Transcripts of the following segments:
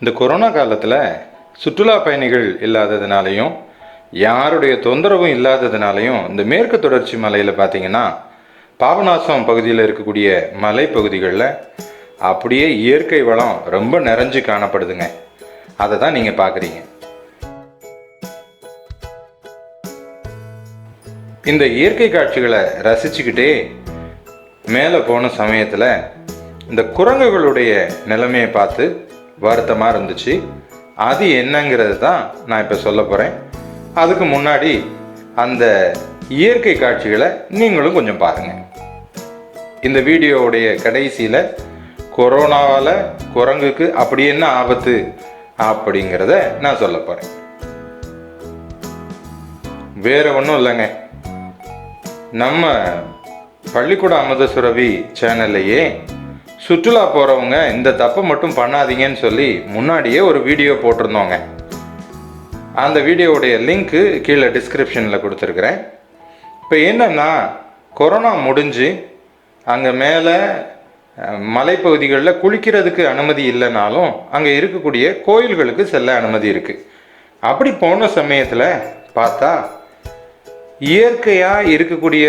இந்த கொரோனா காலத்தில் சுற்றுலா பயணிகள் இல்லாததுனாலையும் யாருடைய தொந்தரவும் இல்லாததுனாலையும் இந்த மேற்கு தொடர்ச்சி மலையில் பார்த்தீங்கன்னா பாபநாசம் பகுதியில் இருக்கக்கூடிய மலைப்பகுதிகளில் அப்படியே இயற்கை வளம் ரொம்ப நிறைஞ்சு காணப்படுதுங்க. அதை தான் நீங்கள் பார்க்குறீங்க இந்த இயற்கை காட்சிகளை ரசிச்சுக்கிட்டே மேலே போன சமயத்தில் இந்த குரங்குகளுடைய நிலைமையை பார்த்து வருத்தமாக இருந்துச்சு. அது என்னங்கிறது தான் நான் இப்போ சொல்ல போகிறேன் அதுக்கு முன்னாடி அந்த இயற்கை காட்சிகளை நீங்களும் கொஞ்சம் பாருங்கள் இந்த வீடியோவுடைய கடைசியில் கொரோனாவால் குரங்குக்கு அப்படி என்ன ஆபத்து அப்படிங்கிறத நான் சொல்ல போகிறேன் வேறு ஒன்றும் இல்லைங்க. நம்ம பள்ளிக்கூட அமுத சுரவி சேனல்லையே சுற்றுலா போகிறவங்க இந்த தப்பை மட்டும் பண்ணாதீங்கன்னு சொல்லி முன்னாடியே ஒரு வீடியோ போட்டிருந்தோங்க. அந்த வீடியோவுடைய லிங்க்கு கீழே டிஸ்கிரிப்ஷனில் கொடுத்துருக்குறேன். இப்போ என்னன்னா கொரோனா முடிஞ்சு அங்கே மேலே மலைப்பகுதிகளில் குளிக்கிறதுக்கு அனுமதி இல்லைனாலும் அங்கே இருக்கக்கூடிய கோயில்களுக்கு செல்ல அனுமதி இருக்குது அப்படி போன சமயத்தில் பார்த்தா இயற்கையாக இருக்கக்கூடிய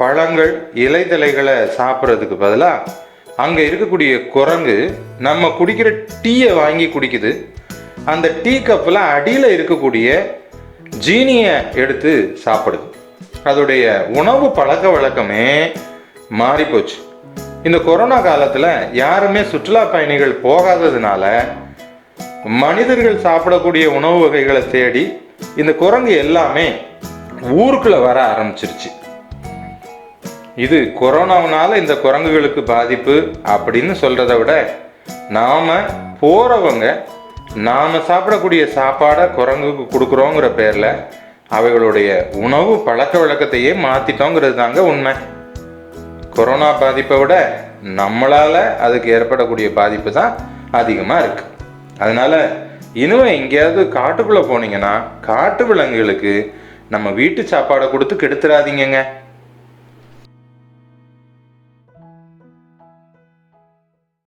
பழங்கள் இலைதலைகளை சாப்பிட்றதுக்கு பதிலாக அங்கே இருக்கக்கூடிய குரங்கு நம்ம குடிக்கிற டீயை வாங்கி குடிக்குது. அந்த டீ கப்பில் அடியில் இருக்கக்கூடிய ஜீனியை எடுத்து சாப்பிடுது. அதோடைய உணவு பழக்க வழக்கமே மாறிப்போச்சு. இந்த கொரோனா காலத்தில் யாருமே சுற்றுலா பயணிகள் போகாததுனால மனிதர்கள் சாப்பிடக்கூடிய உணவு வகைகளை தேடி இந்த குரங்கு எல்லாமே ஊருக்குள்ளே வர ஆரம்பிச்சிருச்சு. இது கொரோனாவனால இந்த குரங்குகளுக்கு பாதிப்பு அப்படின்னு சொல்றத விட நாம போறவங்க நாம சாப்பிடக்கூடிய சாப்பாடை குரங்குக்கு கொடுக்குறோங்கிற பேர்ல அவைகளுடைய உணவு பழக்க வழக்கத்தையே மாத்திட்டோங்கிறது தாங்க உண்மை. கொரோனா பாதிப்பை விட நம்மளால அதுக்கு ஏற்படக்கூடிய பாதிப்பு தான் அதிகமாக இருக்கு. அதனால இனிமே எங்கேயாவது காட்டுக்குள்ள போனீங்கன்னா காட்டு விலங்குகளுக்கு நம்ம வீட்டு சாப்பாடை கொடுத்து கெடுத்துறாதீங்கங்க.